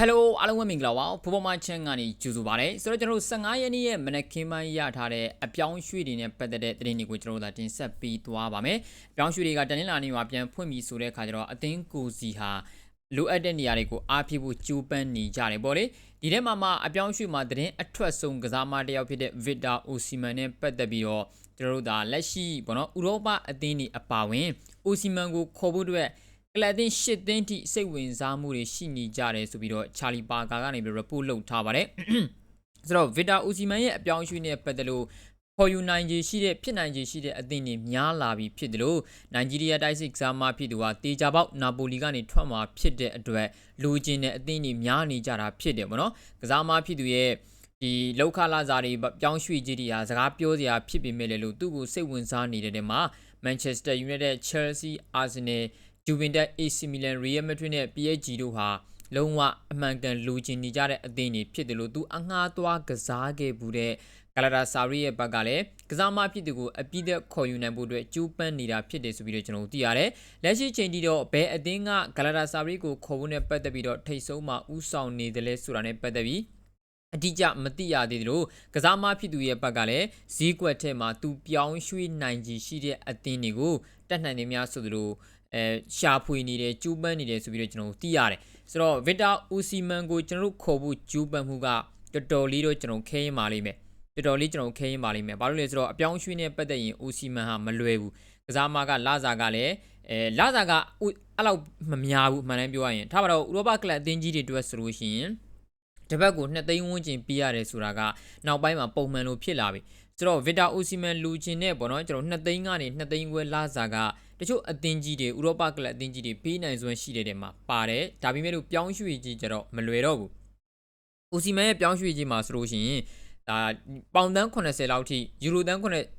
Hello အားလုံးပဲမင်္ဂလာပါဖူပေါ်မချန်ကနေကြိုဆိုပါရစေဆိုတော့ကျွန်တော်တို့15ရက်နေ့ရဲ့မနက်ခင်းပိုင်းရထားတဲ့အပြောင်းရွှေ့တွေနဲ့ပတ်သက်တဲ့သတင်းတွေကိုကျွန်တော်တို့တင်ဆက်ပေးသွားပါမယ်အပြောင်းရွှေ့တွေကတနင်္လာနေ့မှာပြန်ဖွင့်ပြီဆိုတဲ့အခါကျတော့အသင်းကိုစီဟာလိုအပ်တဲ့နေရာတွေကိုအားဖြည့်ဖို့ကြိုးပမ်းနေကြတယ်ပေါ့လေဒီထဲမှာမှအပြောင်းရွှေ့မှာသတင်းအထွက်ဆုံးကစားမတစ်ယောက်ဖြစ်တဲ့ Victor Osimhen နဲ့ပတ်သက်ပြီးတော့ကျွန်တော်တို့ဒါလက်ရှိပေါ့နော်ဥရောပအသင်းတွေအပါဝင် Osimhen ကိုခေါ်ဖို့အတွက် ကလပ်တင်ရှစ်သင်းထိစိတ်ဝင်စားမှုတွေရှိနေကြတယ်ဆိုပြီးတော့ချာလီပါကာကနေပြီး report လုပ်ထားပါတယ်ဆိုတော့ Victor Osimhen ရဲ့အပြောင်းအရွှေ့နဲ့ပတ်သက်လို့ခေါ်ယူနိုင်ခြေရှိတဲ့ဖြစ်နိုင်ခြေရှိတဲ့အသင်းတွေများလာပြီဖြစ်တယ်လို့နိုင်ဂျီးရီးယားတိုက်စစ်ကစားမဖြစ်သူကတေချာပေါက်နာပိုလီကနေထွက်มาဖြစ်တဲ့အတွက်လူချင်းတဲ့အသင်းတွေများနေကြတာဖြစ်တယ်ဗောနော်ကစားမဖြစ်သူရဲ့ဒီလောက်ခလာစားတွေပြောင်းရွှေ့ကြီးတွေဟာစကားပြောစရာဖြစ်ပေမဲ့လည်းလို့သူ့ကိုစိတ်ဝင်စားနေတဲ့တဲမှာ Manchester United, Chelsea, Arsenal ဂျူဗင်တက် AC Milan Real Madrid နဲ့ PSG တို့ဟာလုံးဝအမှန်ကန်လူချင်းနေကြတဲ့အသင်းတွေဖြစ်တယ်လို့သူအငှားသွားကစားခဲ့ဘူးတဲ့ဂလာတာဆာရီရဲ့ဘက်ကလည်းကစားမဖြစ်သူကိုအပြည့်သက်ခေါ်ယူနိုင်ဖို့အတွက်ကြိုးပမ်းနေတာဖြစ်တယ်ဆိုပြီးတော့ကျွန်တော်တို့သိရတယ်။လက်ရှိချိန်ထိတော့ဘယ်အသင်းကဂလာတာဆာရီကိုခေါ်ဖို့နဲ့ပတ်သက်ပြီးတော့ထိတ်ဆုံးမှာဥဆောင်နေတယ်လဲဆိုတာနဲ့ပတ်သက်ပြီးအတိအကျမသိရသေးတယ်လို့ကစားမဖြစ်သူရဲ့ဘက်ကလည်းဈေးကွက်ထဲမှာသူပြောင်းရွှေ့နိုင်ကြီးရှိတဲ့အသင်းတွေကိုတတ်နိုင်နေများဆိုသလို အဲရှာဖွေနေတယ်ကျူးပန်းနေတယ်ဆိုပြီးတော့ကျွန်တော်တို့သိရတယ်ဆိုတော့ဗစ်တာဦးစီမန်ကိုကျွန်တော်တို့ခေါ်ဖို့ကျူးပန်းမှုကတော်တော်လေးတော့ကျွန်တော်ခဲရင်ပါလိမ့်မယ်တော်တော်လေးကျွန်တော်ခဲရင်ပါလိမ့်မယ်ဘာလို့လဲဆိုတော့အပြောင်းရွှေ့နဲ့ပတ်သက်ရင်ဦးစီမန်ဟာမလွယ်ဘူးကစားမကလာစာကလည်းအဲလာစာကအဲ့လောက်မများဘူးအမှန်တမ်းပြောရရင်ထားပါတော့ဥရောပကလပ်အသင်းကြီးတွေအတွက်ဆိုလို့ရှိရင်တပတ်ကို2သိန်းဝန်းကျင်ပေးရတယ်ဆိုတာကနောက်ပိုင်းမှာပုံမှန်လိုဖြစ်လာပြီဆိုတော့ဗစ်တာအိုစီမန်လူချင်းနဲ့ပေါ့နော်ကျွန်တော်2သိန်းကနေ2သိန်းခွဲလာစာက တချို့အသင်းကြီးတွေဥရောပကလပ်အသင်းကြီးတွေပေးနိုင်စွမ်းရှိတဲ့တဲမှာပါတယ်ဒါပေမဲ့လို့ပြောင်းရွှေ့ကြီးကြတော့မလွယ်တော့ဘူးအိုစီမန်ရဲ့ပြောင်းရွှေ့ကြီးမှာဆိုလို့ရှိရင်ဒါပေါင်တန်း80လောက်ထိယူရိုတန်း90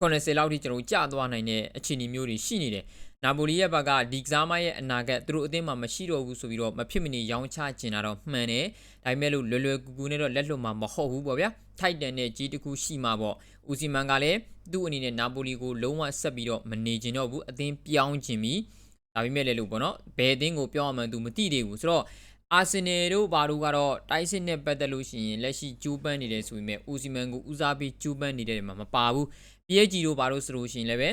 80လောက်ထိကျွန်တော်ကြာသွားနိုင်တဲ့အခြေအနေမျိုးတွေရှိနေတယ်နာပိုလီရဲ့ဘက်ကဒီကစားမရဲ့အနာဂတ်သူတို့အသင်းမှာမရှိတော့ဘူးဆိုပြီးတော့မဖြစ်မနေရောင်းချကျင်တာတော့မှန်တယ်ဒါပေမဲ့လို့လွယ်လွယ်ကူကူနဲ့တော့လက်လွတ်မှာမဟုတ်ဘူးပေါ့ဗျာထိုက်တန်တဲ့ကြီးတစ်ခုရှိမှာပေါ့ဦးစီမန်ကလည်းသူ့အနေနဲ့နာပိုလီကိုလုံးဝဆက်ပြီးတော့မနေကျင်တော့ဘူးအသင်းပြောင်းကျင်ပြီဒါပေမဲ့လည်းလို့ပေါ့နော်ဘယ်အသင်းကိုပြောင်းအောင်မှသူမသိသေးဘူးဆိုတော့ အာဆင်နယ်တို့ဘာတို့ကတော့တိုက်စစ်နဲ့ပတ်သက်လို့ရှိရင်လက်ရှိကျူးပန်းနေတယ်ဆိုပေမဲ့ဦးစီမန်ကိုဦးစားပေးကျူးပန်းနေတဲ့မှာမပါဘူး PSG တို့ဘာလို့ဆိုလို့ရှိရင်လည်းပဲ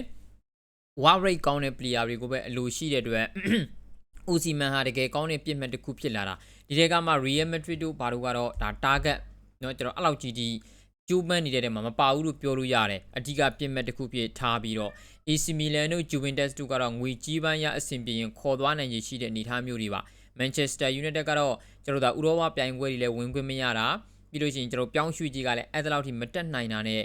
war rate ကောင်းတဲ့ player တွေကိုပဲအလိုရှိတဲ့အတွက်ဦးစီမန်ဟာတကယ်ကောင်းတဲ့ပြစ်မှတ်တစ်ခုဖြစ်လာတာဒီတဲကမှ Real Madrid တို့ဘာတို့ကတော့ဒါ target เนาะကျွန်တော်အဲ့လောက်ကြီးကြီးကျိုးပန်းနေတဲ့ထဲမှာမပါဘူးလို့ပြောလို့ရတယ်အဓိကပြစ်မှတ်တစ်ခုဖြစ်ထားပြီးတော့ AC Milan တို့ Juventus တို့ကတော့ငွေကြီးပန်းရအဆင်ပြေရင်ခေါ်သွားနိုင်ရရှိတဲ့အနေအထားမျိုးတွေပါ Manchester United ကတော့ကျွန်တော်တို့ကဥရောပပြိုင်ပွဲတွေလည်းဝင်ခွင့်မရတာပြီးလို့ရှိရင်ကျွန်တော်ပြောင်းရွှေ့ကြီးကလည်းအဲ့ဒါလောက်ထိမတက်နိုင်တာနဲ့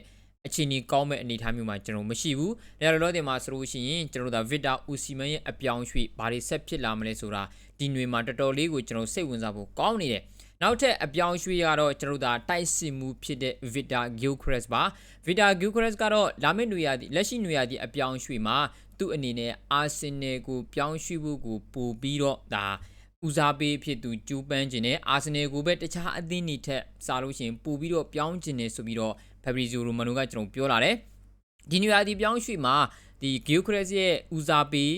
အခြေအနေကောင်းမဲ့အနေအထားမျိုးမှာကျွန်တော်မရှိဘူး။ဒါရလောတင်မှာဆိုလို့ရှိရင်ကျွန်တော်တို့ဒါဗစ်တာဦးစီမန်ရဲ့အပြောင်းရွှေ့ဘာတွေဆက်ဖြစ်လာမလဲဆိုတာဒီຫນွေမှာတော်တော်လေးကိုကျွန်တော်စိတ်ဝင်စားဖို့ကောင်းနေတယ်။နောက်ထပ်အပြောင်းရွှေ့ကတော့ကျွန်တော်တို့ဒါတိုက်စစ်မှုဖြစ်တဲ့ Victor Gyökeres ပါ Victor Gyökeres ကတော့လာမယ့်နွေရာသီလက်ရှိနွေရာသီအပြောင်းရွှေ့မှာသူ့အနေနဲ့ Arsenal ကိုပြောင်းရွှေ့ဖို့ကိုပို့ပြီးတော့ဒါ ဦးစားပေးဖြစ်သူကျူးပန်းခြင်းနဲ့အာဆင်နယ်ကိုပဲတခြားအသင်းတွေထက်စားလို့ရှိရင်ပို့ပြီးတော့ပြောင်းခြင်းနဲ့ဆိုပြီးတော့ဖက်ဘရီဇိုရိုမန်နိုကကျွန်တော်ပြောလာတယ်ဒီနယူယာဒီပြောင်းရွှေ့မှာဒီဂီယိုခရက်စ်ရဲ့ဦးစားပေး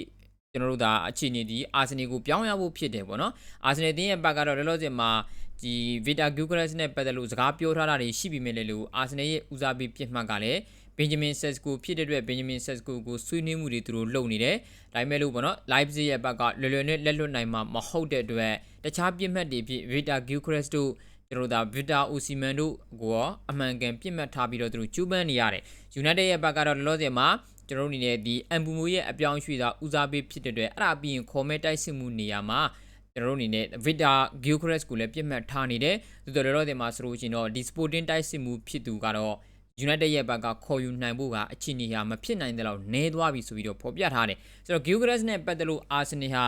ကျွန်တော်တို့ဒါအခြေအနေဒီအာဆင်နယ်ကိုပြောင်းရဖို့ဖြစ်တယ်ပေါ့နော်အာဆင်နယ်တင်းရဲ့ဘက်ကတော့လောလောဆယ်မှာဒီဗီတာဂူကရက်စ်နဲ့ပတ်သက်လို့စကားပြောထားတာတွေရှိပြီမဲ့လေလို့အာဆင်နယ်ရဲ့ဦးစားပေးပြစ်မှတ်ကလည်း ဘင်ဂျမင်ဆက်စကိုဖြစ်တဲ့အတွက်ဘင်ဂျမင်ဆက်စကိုကိုဆွေးနွေးမှုတွေသူတို့လုပ်နေတယ်။ဒါပေမဲ့လို့ပေါ့နော် live ရဲ့ဘက်ကလွယ်လွယ်နဲ့လက်လွတ်နိုင်မှာမဟုတ်တဲ့အတွက်တခြားပြစ်မှတ်တွေဖြစ် Vita Gilchrist တို့ကျွန်တော်တို့ဒါ Victor Osimhen တို့ကိုရောအမှန်ကန်ပြစ်မှတ်ထားပြီးတော့သူတို့ကျူးပန်းနေရတယ်။ United ရဲ့ဘက်ကတော့လောလောဆယ်မှာကျွန်တော်တို့အနေနဲ့ဒီအမ်ဘူမိုရဲ့အပြောင်းရွှေ့တာဦးစားပေးဖြစ်တဲ့အတွက်အဲ့ဒါပြီးရင်ခေါ်မဲတိုက်စစ်မှုနေရာမှာကျွန်တော်တို့အနေနဲ့ Victor Gilchrist ကိုလည်းပြစ်မှတ်ထားနေတယ်။သူတို့လောလောဆယ်မှာဆိုလို့ရှိရင်တော့ဒီ Sporting တိုက်စစ်မှုဖြစ်သူကတော့ United ရဲ့ဘက်ကခေါ်ယူနိုင်ဖို့ကအခြေအနေဟာမဖြစ်နိုင်တဲ့လောက်နည်းသွားပြီဆိုပြီးတော့ဖော်ပြထားတယ်။ဆိုတော့ Gilchrist နဲ့ပတ်သက်လို့ Arsenal ဟာ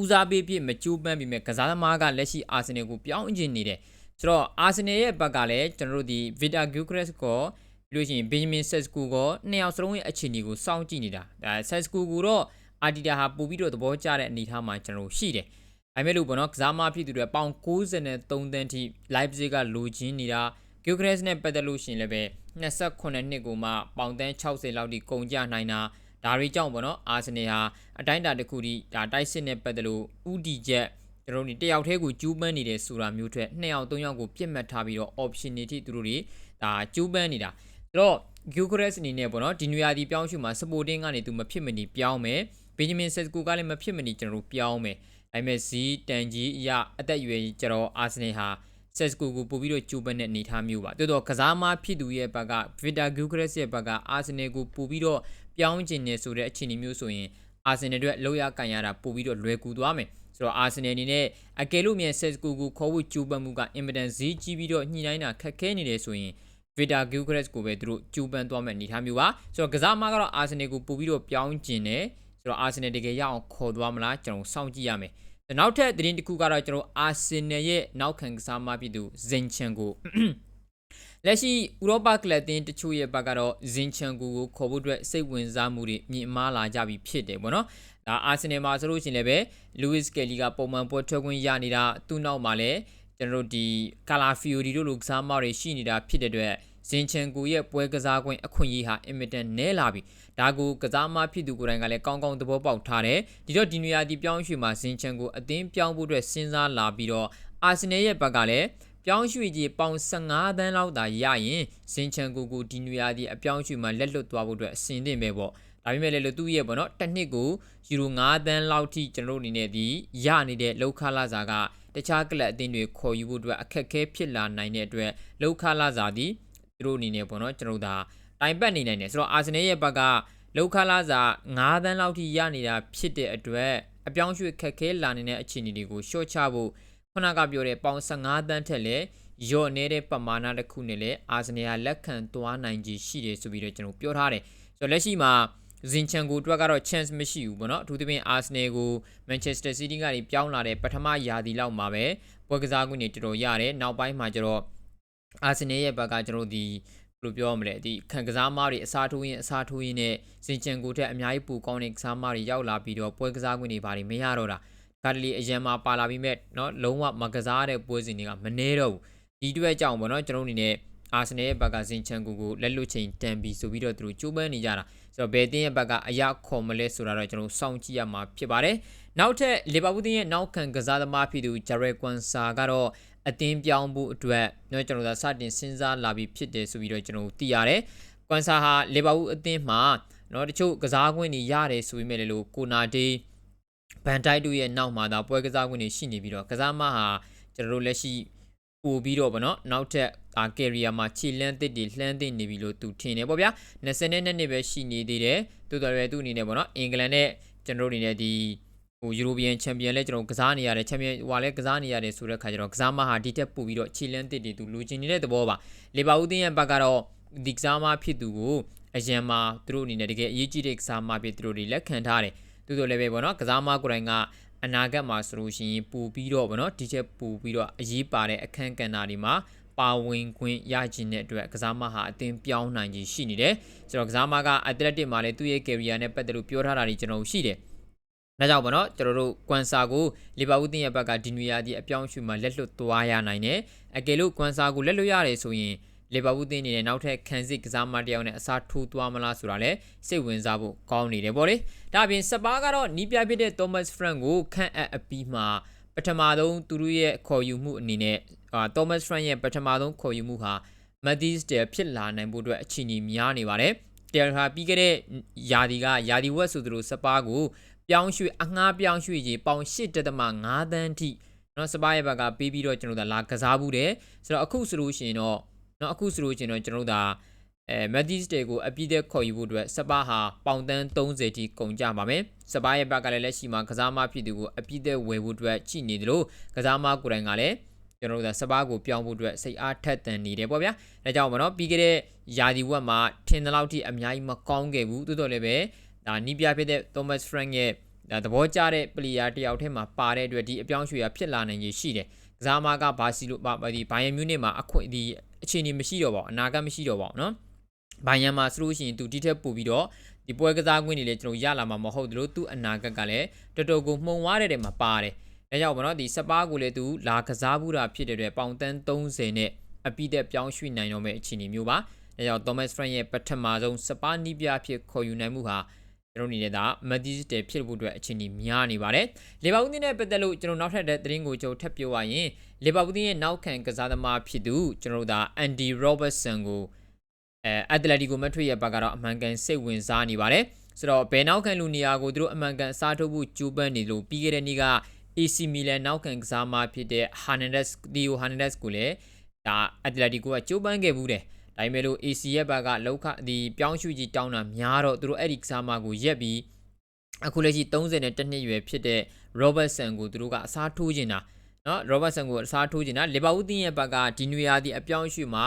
ဦးစားပေးဖြစ်မကြိုးပမ်းပြီးမြဲကစားသမားကလက်ရှိ Arsenal ကိုပြောင်းအင်ဂျင်နေတယ်။ဆိုတော့အာဆင်နယ်ရဲ့ဘက်ကလည်းကျွန်တော်တို့ဒီ Vita Gyökeres ကိုပြီးလို့ရှိရင် Benjamin Sesko ကိုနှစ်ယောက်စလုံးရဲ့အခြေအနေကိုစောင့်ကြည့်နေတာဒါ Sesko ကိုတော့ Adida ဟာပို့ပြီးတော့သဘောကျတဲ့အနေအထားမှာကျွန်တော်ရှိတယ်ဒါပေမဲ့လို့ပေါ့နော်ကစားမဖြစ်သူတွေပေါင်63တန်းထိ Leipzig ကလိုချင်နေတာ Gyökeres နဲ့ပတ်သက်လို့ရှိရင်လည်းပဲ28နှစ်ကိုမှပေါင်တန်း60လောက်ထိကုန်ကျနိုင်တာဒါတွေကြောင့်ပေါ့နော်အာဆင်နယ်ဟာအတိုင်းအတာတစ်ခုထိဒါတိုက်စစ်နဲ့ပတ်သက်လို့ဥတီချက်ကျွန်တော်တို့ဒီတယောက်တည်းကိုကျူးပန်းနေတယ်ဆိုတာမျိုးထက်နှစ်ယောက်သုံးယောက်ကိုပြစ်မှတ်ထားပြီးတော့ option တွေထိသူတို့တွေဒါကျူးပန်းနေတာဆိုတော့ Gyökeres အနေနဲ့ပေါ့နော်ဒီနွေရာသီပြောင်းရွှေ့မှာ supporting ကနေသူမဖြစ်မနေပြောင်းမယ် Benjamin Sesko ကလည်းမဖြစ်မနေကျွန်တော်တို့ပြောင်းမယ်ဒါပေမဲ့ဇီးတန်ကြီးအရအသက်အရွယ်ကြီးကျွန်တော် Arsenal ဟာ Sesko ကိုပို့ပြီးတော့ကျူးပန်းတဲ့အနေအထားမျိုးပါတိုးတော့ကစားမဖြစ်သူရဲ့ဘက်က Victor Gyökeres ရဲ့ဘက်က Arsenal ကိုပို့ပြီးတော့ပြောင်းကျင်နေဆိုတဲ့အခြေအနေမျိုးဆိုရင် Arsenal အတွက်လောက်ရကန်ရတာပို့ပြီးတော့လွယ်ကူသွားမယ်ဆိုတော့ Arsenal အနေနဲ့အကယ်လို့မြန် Sesko ကိုခေါ်ဖို့ကြိုးပမ်းမှုကအင်မတန်ဈေးကြီးပြီးတော့ညှိနှိုင်းတာခက်ခဲနေတယ်ဆိုရင် Victor Gyökeres ကိုပဲသူတို့ကြိုးပမ်းသွားမယ့်အနေအထားမျိုးပါဆိုတော့ကစားမကတော့ Arsenal ကိုပို့ပြီးတော့ပြောင်းကျင်တယ်ဆိုတော့ Arsenal တကယ်ရအောင်ခေါ်သွားမလားကျွန်တော်စောင့်ကြည့်ရမယ် နောက်ထပ်သတင်းတစ်ခုကတော့ကျွန်တော် Arsenal ရဲ့နောက်ခံကစားမဖြစ်သူ Zinchenko လက်ရှိဥရောပကလပ်တင်းတချို့ရဲ့ဘက်ကတော့ဇင်ချန်ကိုကိုခေါ်ဖို့အတွက်စိတ်ဝင်စားမှုတွေမြင့်မားလာကြပြီဖြစ်တယ်ပေါ့နော်ဒါအာဆင်နယ်မှာဆိုလို့ရှိရင်လည်းပဲလူးဝစ်ကယ်လီကပုံမှန်ပွဲထွက်ခွင့်ရနေတာသူ့နောက်မှာလည်းကျွန်တော်တို့ဒီကာလာဖီယိုဒီတို့လိုကစားမတွေရှိနေတာဖြစ်တဲ့အတွက် ဇင်ချန်ကိုရဲ့ပွဲကစားခွင့်အခွင့်အရေးဟာအင်မတန်နည်းလာပြီဒါကိုကစားမဖြစ်သူကိုယ်တိုင်ကလည်းကောင်းကောင်းသဘောပေါက်ထားတယ်ဒီတော့ဒီနွေရာသီပြောင်းရွှေ့မှာဇင်ချန်ကိုအသင်းပြောင်းဖို့အတွက်စဉ်းစားလာပြီးတော့အာဆင်နယ်ရဲ့ဘက်ကလည်းပြောင်းရွှေ့ကြီးပေါင်15သန်းလောက်သာရရင်ဇင်ချန်ကိုကိုဒီနွေရာသီအပြောင်းရွှေ့မှာလက်လွတ်သွားဖို့အတွက်အဆင်သင့်ပဲပေါ့ဒါပေမဲ့လည်းသူ့ရဲ့ပေါ့နော်တစ်နှစ်ကိုယူရို9သန်းလောက်ထိကျွန်တော်တို့အနေနဲ့ဒီရနေတဲ့လောက်ခလာစာကတခြားကလပ်အသင်းတွေခေါ်ယူဖို့အတွက်အခက်အခဲဖြစ်လာနိုင်တဲ့အတွက်လောက်ခလာစာဒီ သူတို့အနေနဲ့ပေါ့နော်ကျွန်တော်တို့ဒါတိုင်ပတ်နေနိုင်တယ်ဆိုတော့အာဆင်နယ်ရဲ့ဘက်ကလောက်ခလာစာ9သန်းလောက်ထိရနေတာဖြစ်တဲ့အတွက်အပြောင်းရွှေ့ခက်ခဲလာနေတဲ့အခြေအနေတွေကိုရှော့ချဖို့ခုနကပြောတဲ့ပေါင်15တန်းထက်လည်းရော့နေတဲ့ပမာဏတစ်ခုနဲ့လည်းအာဆင်နယ်ကလက်ခံသွားနိုင်ခြေရှိတယ်ဆိုပြီးတော့ကျွန်တော်ပြောထားတယ်ဆိုတော့လက်ရှိမှာဇင်ချန်ကိုအတွက်ကတော့ chance မရှိဘူးပေါ့နော်အထူးသဖြင့် Arsenal ကို Manchester City ကနေပြောင်းလာတဲ့ပထမယာတီလောက်မှာပဲပွဲကစားခွင့်တွေတော်တော်ရတယ်နောက်ပိုင်းမှာကျတော့ Arsenal ရဲ့ဘက်ကကျွန်တော်ဒီဘယ်လိုပြောရမလဲဒီခံကစားမားတွေအစားထိုးရင်အစားထိုးရင်နဲ့ဇင်ချန်ကိုထက်အများကြီးပိုကောင်းတဲ့ကစားမားတွေရောက်လာပြီးတော့ပွဲကစားခွင့်တွေဘာတွေမရတော့တာကာတလီအရန်မှာပါလာပြီးမဲ့เนาะလုံးဝမကစားတဲ့ပွဲစဉ်တွေကမနှဲတော့ဘူးဒီအတွက်ကြောင့်ပေါ့နော်ကျွန်တော်အနေနဲ့အာဆင်နယ်ရဲ့ဘက်ကဇင်ချန်ကိုကိုလက်လွတ်ချိန်တန်ပြီးဆိုပြီးတော့သူတို့ကြိုးပမ်းနေကြတာဆိုတော့ဘယ်တင်းရဲ့ဘက်ကအရာခေါ်မလဲဆိုတာတော့ကျွန်တော်စောင့်ကြည့်ရမှာဖြစ်ပါတယ်နောက်ထပ်လီဗာပူးတင်းရဲ့နောက်ခံကစားသမားဖြစ်သူဂျာရက်ကွန်ဆာကတော့ အတင်းပြောင်းဖို့အတွက်ကျွန်တော်တို့စတင်စဉ်းစားလာပြီးဖြစ်တယ်ဆိုပြီးတော့ကျွန်တော်သိရတယ်ကွန်ဆာဟာလီဗာပူးအသင်းမှာနော်တချို့ကစားခွင့်တွေရတယ်ဆိုပေမဲ့လည်းကိုနာဒေးဘန်တိုက်တို့ရဲ့နောက်မှာဒါပွဲကစားခွင့်တွေရှိနေပြီးတော့ကစားမဟာကျွန်တော်တို့လက်ရှိပို့ပြီးတော့ဗောနော်နောက်ထပ်အာကယ်ရီယာမှာခြေလန်းတစ်တွေလှမ်းသိနေပြီလို့သူထင်တယ်ပေါ့ဗျာ20နှစ်နှစ်ပဲရှိနေသေးတယ်တိုးတော်ရဲသူ့အနေနဲ့ဗောနော်အင်္ဂလန်နဲ့ကျွန်တော်တို့အနေနဲ့ဒီ ဟိုယူရိုပီယံချန်ပီယံလည်းကျွန်တော်ကစားနေရတယ်ချန်ပီယံဟိုလည်းကစားနေရတယ်ဆိုတဲ့ခါကျတော့ကစားမဟာဒီတက်ပို့ပြီးတော့ခြေလန်းတစ်တွေသူလူချင်းနေတဲ့သဘောပါလီဗာပူးတင်းရဲ့ဘက်ကတော့ဒီကစားမဖြစ်သူကိုအရန်မှာသူတို့အနေနဲ့တကယ်အရေးကြီးတဲ့ကစားမဖြစ်သူတို့တွေလက်ခံထားတယ်သူတို့လည်းပဲဗောနော်ကစားမကိုယ်တိုင်ကအနာဂတ်မှာဆိုလို့ရှိရင်ပူပြီးတော့ဗောနော်ဒီချက်ပူပြီးတော့အရေးပါတဲ့အခန်းကဏ္ဍတွေမှာပါဝင်ခွင့်ရခြင်းတဲ့အတွက်ကစားမဟာအသင်းပြောင်းနိုင်ခြင်းရှိနေတယ်ဆိုတော့ကစားမကအက်တလက်တစ်မှာလည်းသူ့ရဲ့ကယ်ရီယာနဲ့ပတ်သက်လို့ပြောထားတာတွေကျွန်တော်ရှိတယ် ဒါကြောင့်ဗောနော်ကျွန်တော်တို့ကွမ်ဆာကိုလီဗာပူးတင်းရဲ့ဘက်ကဒီနွေရာသီအပြောင်းရွှေ့မှာလက်လွတ်သွားရနိုင်တယ်အကယ်လို့ကွမ်ဆာကိုလက်လွတ်ရတယ်ဆိုရင်လီဗာပူးတင်းနေနဲ့နောက်ထပ်ခံစစ်ကစားမတယောက်နဲ့အစားထိုးသွားမလားဆိုတာလည်းစိတ်ဝင်စားဖို့ကောင်းနေတယ်ဗောလေဒါအပြင်စပါးကတော့နီးပြဖြစ်တဲ့ Thomas Frank ကိုခန့်အပ်အပြီးမှာပထမဆုံးသူတို့ရဲ့ခေါ်ယူမှုအနေနဲ့အာ Thomas Frank ရဲ့ပထမဆုံးခေါ်ယူမှုဟာ Mathis Del ဖြစ်လာနိုင်ဖို့အတွက်အခြေအနေများနေပါတယ်။ Del ဟာပြီးခဲ့တဲ့ယာဒီကယာဒီဝက်ဆိုသူတို့စပါးကို ပြောင်းရွှေ့အငှားပြောင်းရွှေ့ကြီးပေါင်8.5သန်းထိနော်စပါးရဲ့ဘက်ကပေးပြီးတော့ကျွန်တော်တို့လာကစားဘူးတယ်ဆိုတော့အခုဆိုလို့ရှိရင်တော့နော်အခုဆိုလို့ရှိရင်တော့ကျွန်တော်တို့ဒါအဲမက်ဒီစတေကိုအပြည့်တဲ့ခေါ်ယူဖို့အတွက်စပါဟာပေါင်တန်း30ထိကုန်ကြပါမယ်စပါရဲ့ဘက်ကလည်းလက်ရှိမှာကစားမဖြစ်သူကိုအပြည့်တဲ့ဝယ်ဖို့အတွက်ချိနေတယ်လို့ကစားမကိုယ်တိုင်ကလည်းကျွန်တော်တို့စပါးကိုပြောင်းဖို့အတွက်စိတ်အားထက်သန်နေတယ်ပေါ့ဗျာဒါကြောင့်မနော်ပြီးခဲ့တဲ့ယာဒီဝက်မှာထင်တဲ့လောက်ထိအများကြီးမကောင်းခဲ့ဘူးတိုးတော်လည်းပဲ ဒါနီးပြဖြစ်တဲ့ Thomas Frank ရဲ့ဒါသဘောကျတဲ့ player တယောက်ထဲမှာပါတဲ့အတွက်ဒီအပြောင်းရွှေ့ရဖြစ်လာနိုင်ရရှိတယ်။ကစားမကဘာစီလိုပါဒီဘိုင်ယန်မြူးနစ်မှာအခွင့်ဒီအခြေအနေမရှိတော့ပါဘူးအနာဂတ်မရှိတော့ပါဘူးနော်။ဘိုင်ယန်မှာဆိုလို့ရှိရင်သူဒီထက်ပိုပြီးတော့ဒီပွဲကစားကွင်းတွေလည်းကျွန်တော်ရလာမှာမဟုတ်သလိုသူ့အနာဂတ်ကလည်းတော်တော်ကိုမှုံဝါးတဲ့တဲ့မှာပါတယ်။ဒါကြောင့်ဗောနော်ဒီစပါးကိုလည်းသူလာကစားဘူးတာဖြစ်တဲ့အတွက်ပေါင်တန်း30နဲ့အပိသက်ပြောင်းရွှေ့နိုင်တော့မယ့်အခြေအနေမျိုးပါ။ဒါကြောင့် Thomas Frank ရဲ့ပထမဆုံးစပါးနီးပြအဖြစ်ခေါ်ယူနိုင်မှုဟာ ကျွန်တော်အနေနဲ့ဒါမက်သီးတယ်ဖြစ်ဖို့အတွက်အချိန်ကြီးများနေပါတယ်လီဗာပူးတင်းနဲ့ပတ်သက်လို့ကျွန်တော်နောက်ထပ်တဲ့သတင်းကိုကျွန်တော်ထပ်ပြောရရင်လီဗာပူးတင်းရဲ့နောက်ခံကစားသမားဖြစ်သူကျွန်တော်တို့ဒါအန်ဒီရောဘတ်ဆန်ကိုအဲအက်တလက်တီကိုမက်ထရစ်ရဲ့ဘက်ကတော့အမှန်ကန်စိတ်ဝင်စားနေပါတယ်ဆိုတော့ဘယ်နောက်ခံလူနေရာကိုသူတို့အမှန်ကန်အစားထိုးဖို့ကြိုးပမ်းနေလို့ပြီးခဲ့တဲ့နေ့က AC Milan နောက်ခံကစားမဖြစ်တဲ့ Hernandez Theo Hernandez ကိုလည်းဒါအက်တလက်တီကိုကကြိုးပမ်းခဲ့ဘူးတယ် ဒါပေမဲ့လို့ AC ရဲ့ဘက်ကလောက်ခဒီပြောင်းရွှေ့ကြီးတောင်းတာများတော့သူတို့အဲ့ဒီကစားမကိုရက်ပြီးအခုလက်ရှိ30နဲ့တစ်နှစ်ရွယ်ဖြစ်တဲ့ Robertson ကိုသူတို့ကအစားထိုးနေတာနော် Robertson ကိုအစားထိုးနေတာလီဗာပူးတင်းရဲ့ဘက်ကဒီနွေရာသီအပြောင်းရွှေ့မှာ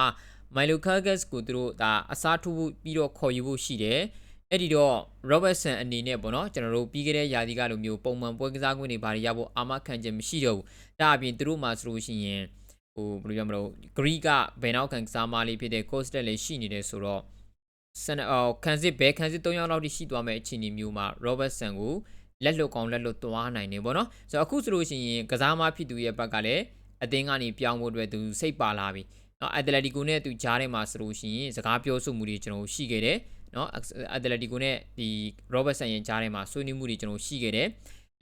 Milo Cargas ကိုသူတို့ဒါအစားထိုးပြီးတော့ခေါ်ယူဖို့ရှိတယ်အဲ့ဒီတော့ Robertson အနေနဲ့ပေါ့နော်ကျွန်တော်တို့ပြီးခဲ့တဲ့ရာသီကလိုမျိုးပုံမှန်ပွဲကစားခွင့်တွေဘာတွေရဖို့အာမခံချက်မရှိတော့ဘူးဒါအပြင်သူတို့မှဆိုလို့ရှိရင် ဟိုဘယ်လိုပြောမလို့ Greek ကဘယ်နောက်ခံကစားမလေးဖြစ်တဲ့ Costa လည်းရှိနေတယ်ဆိုတော့ဆန်အော်ခံစစ်ဘဲခံစစ်3ယောက်လောက်ထိရှိသွားမယ့်အခြေအနေမျိုးမှာ Robertson ကိုလက်လွတ်ကောင်းလက်လွတ်သွားနိုင်တယ်ပေါ့နော်ဆိုတော့အခုဆိုလို့ရှိရင်ကစားမဖြစ်သူရဲ့ဘက်ကလည်းအသင်းကနေပြောင်းဖို့အတွက်သူစိတ်ပါလာပြီနော်အက်တလက်တီကိုနဲ့သူကြားထဲမှာဆိုလို့ရှိရင်စကားပြောဆိုမှုတွေကျွန်တော်ရှိခဲ့တယ်နော်အက်တလက်တီကိုနဲ့ဒီ Robertson ရဲ့ကြားထဲမှာဆွေးနွေးမှုတွေကျွန်တော်ရှိခဲ့တယ်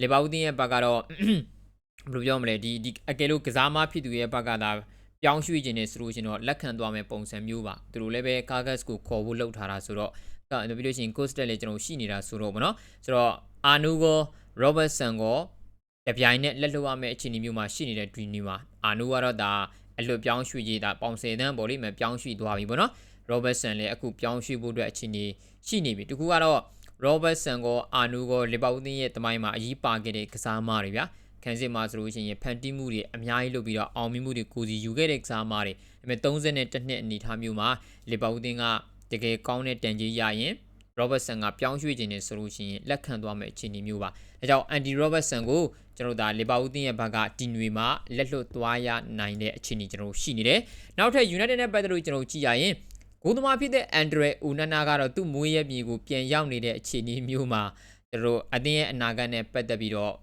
လီဗာပူးတင်းရဲ့ဘက်ကတော့ ဘယ်လိုပြောမလဲဒီဒီအကယ်လို့ကစားမဖြစ်သူရဲ့ဘက်ကသာပြောင်းရွှေ့ခြင်းနဲ့ဆိုလို့ရှိရင်တော့လက်ခံသွားမယ်ပုံစံမျိုးပါသူတို့လည်းပဲ Cargas ကိုခေါ်ဖို့လုပ်ထားတာဆိုတော့အဲ့ပြီးလို့ရှိရင် Costa လည်းကျွန်တော်ရှိနေတာဆိုတော့ဗောနော်ဆိုတော့အာနူကို Robertson ကိုတပြိုင်နက်လက်လွတ်ရမယ့်အခြေအနေမျိုးမှာရှိနေတဲ့ dream မှာအာနူကတော့ဒါအလွတ်ပြောင်းရွှေ့ကြီးဒါပေါင်ဆယ်တန်းပေါ်လိမ့်မယ်ပြောင်းရွှေ့သွားပြီဗောနော် Robertson လည်းအခုပြောင်းရွှေ့ဖို့အတွက်အခြေအနေရှိနေပြီတကူကတော့ Robertson ကိုအာနူကိုလီဗာပူးတင်းရဲ့တမိုင်းမှာအကြီးပါခဲ့တဲ့ကစားမတွေဗျာ ခန်းစစ်မှာဆိုလို့ရှိရင်ဖန်တီးမှုတွေအများကြီးလုပ်ပြီးတော့အောင်မြင်မှုတွေကိုစီယူခဲ့တဲ့ကစားမတွေဒါပေမဲ့30နဲ့တစ်နှစ်အနေထားမျိုးမှာလီဗာပူးတင်းကတကယ်ကောင်းတဲ့တန်ကြီးရရင် Robertson ကပြောင်းရွှေ့ခြင်းနဲ့ဆိုလို့ရှိရင်လက်ခံသွားမယ့်အခြေအနေမျိုးပါ။အဲကြောင့် Andy Robertson ကိုကျွန်တော်တို့ဒါလီဗာပူးတင်းရဲ့ဘက်ကဒီနွေမှာလက်လွတ်သွားရနိုင်တဲ့အခြေအနေကျွန်တော်ရှိနေတယ်။နောက်ထပ် United နဲ့ပတ်သက်လို့ကျွန်တော်ကြည့်ရရင်ဂိုးသမားဖြစ်တဲ့ Andre Onana ကတော့သူ့မွေးရမြေကိုပြန်ရောက်နေတဲ့အခြေအနေမျိုးမှာကျွန်တော်အသင်းရဲ့အနာဂတ်နဲ့ပတ်သက်ပြီးတော့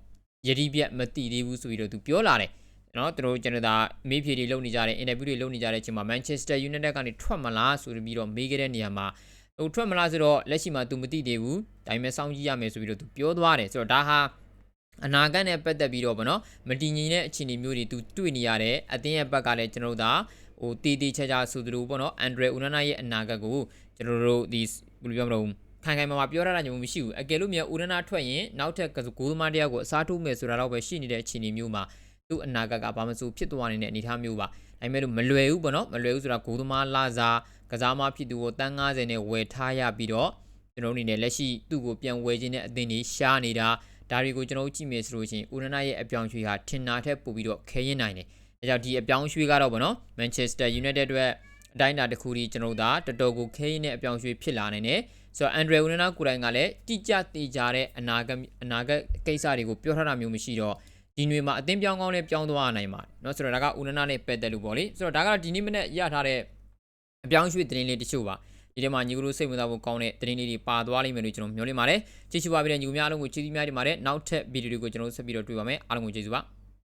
ယတိပြတ်မတိသေးဘူးဆိုပြီးတော့သူပြောလာတယ်။နော်သူတို့ကျွန်တော်ဒါမေးဖြေတွေလုပ်နေကြတယ်အင်တာဗျူးတွေလုပ်နေကြတဲ့အချိန်မှာ Manchester United ကနေထွက်မလားဆိုပြီးတော့မေးခဲ့တဲ့နေရာမှာဟိုထွက်မလားဆိုတော့လက်ရှိမှာ तू မသိသေးဘူးဒါပေမဲ့စောင့်ကြည့်ရမယ်ဆိုပြီးတော့ तू ပြောသွားတယ်ဆိုတော့ဒါဟာအနာဂတ်နဲ့ပတ်သက်ပြီးတော့ဗောနော်မတည်ငြိမ်တဲ့အခြေအနေမျိုးတွေ तू တွေ့နေရတယ်အတင်းရဲ့ဘက်ကလည်းကျွန်တော်တို့ဒါဟိုတီတီချာချာဆိုသလိုဗောနော်အန်ဒရူနာနာရဲ့အနာဂတ်ကိုကျွန်တော်တို့ဒီဘယ်လိုပြောမလို့ ခိုင်ခိုင်မာမာပြောရတာမျိုးမရှိဘူးအကယ်လို့မြန်ဦးရနာထွက်ရင်နောက်ထပ်ဂိုးသမားတယောက်ကိုအစားထိုးမယ်ဆိုတာတော့ပဲရှိနေတဲ့အခြေအနေမျိုးမှာသူ့အနာဂတ်ကဘာမှမဆိုဖြစ်သွားနေတဲ့အနေအထားမျိုးပါဒါပေမဲ့လို့မလွယ်ဘူးပေါ့နော်မလွယ်ဘူးဆိုတာဂိုးသမားလာစားကစားမဖြစ်သူကိုတန်း90နဲ့ဝယ်ထားရပြီးတော့ကျွန်တော်အနေနဲ့လက်ရှိသူ့ကိုပြန်ဝယ်ခြင်းနဲ့အသင်းကြီးရှားနေတာဒါတွေကိုကျွန်တော်ကြည့်မယ်ဆိုလို့ရှိရင်ဦးရနာရဲ့အပြောင်းရွှေ့ဟာထင်နာထက်ပိုပြီးတော့ခဲရင်နိုင်တယ်အဲကြောင့်ဒီအပြောင်းရွှေ့ကတော့ဗောနော် Manchester United အတွက် အတိုင်းအတာတစ်ခုဒီကျွန်တော်တို့ဒါတော်တော်ကိုခဲရင်တဲ့အပြောင်းရွှေ့ဖြစ်လာနိုင်တယ်ဆိုတော့အန်ဒရူဝနနာကိုတိုင်ကလည်းတိကျတေချာတဲ့အနာဂတ်အနာဂတ်ကိစ္စတွေကိုပြောထားတာမျိုးမရှိတော့ဒီຫນွေမှာအသင်းပြောင်းကောင်းလေးပြောင်းသွားနိုင်ပါတယ်เนาะဆိုတော့ဒါကဦးနနာနဲ့ပတ်သက်လို့ပေါ့လေဆိုတော့ဒါကတော့ဒီနေ့မနေ့ရထားတဲ့အပြောင်းရွှေ့သတင်းလေးတချို့ပါဒီထဲမှာညီကတို့စိတ်ဝင်စားဖို့ကောင်းတဲ့သတင်းလေးတွေပါသွားလိမ့်မယ်လို့ကျွန်တော်မျှော်လင့်ပါတယ်ကြည့်ရှုပါပြီးတဲ့ညီကများအားလုံးကိုကျေးဇူးများတင်ပါတယ်နောက်ထပ်ဗီဒီယိုတွေကိုကျွန်တော်ဆက်ပြီးတော့တွေ့ပါမယ်အားလုံးကိုကျေးဇူးပါ